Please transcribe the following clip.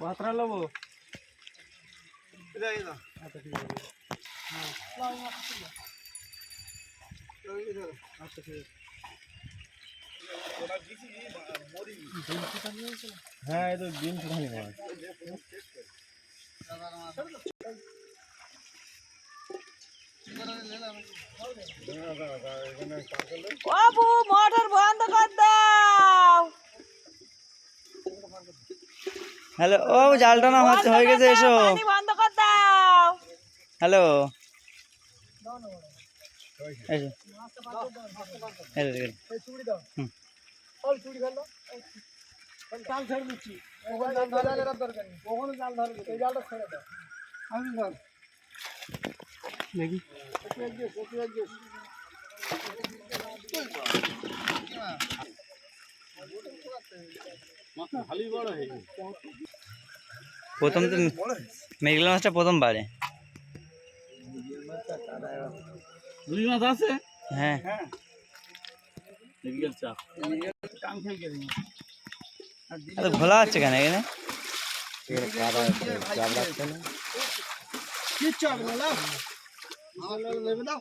পাত্রা লবো। আচ্ছা ঠিক আছে। আচ্ছা ঠিক আছে হ্যাঁ এই তো ডিম খালি মাছ বাবু মোটর বন্ধ কর দাও। হ্যালো ও জালটা না হচ্ছে হয়ে গেছে এসো। বন্ধ কর দাও। হ্যালো। এসো। জাল ছেড়ে দিচ্ছি। ওখানে জাল ধরে জালের দরকার নেই। ওখানে জাল ধরে দিচ্ছি এই জালটা ছেড়ে দাও। আমি ধর। দেখি। প্রথম তো মেঘলা মাছটা প্রথম বাড়ে রুই মাছ আছে? হ্যাঁ এদিকে চাপ কাম খেয়ে গেছে এত ঘোলা হচ্ছে কেন এখানে কিচ্ছু হবে না লাও। লাও, লাও, লেবে দাও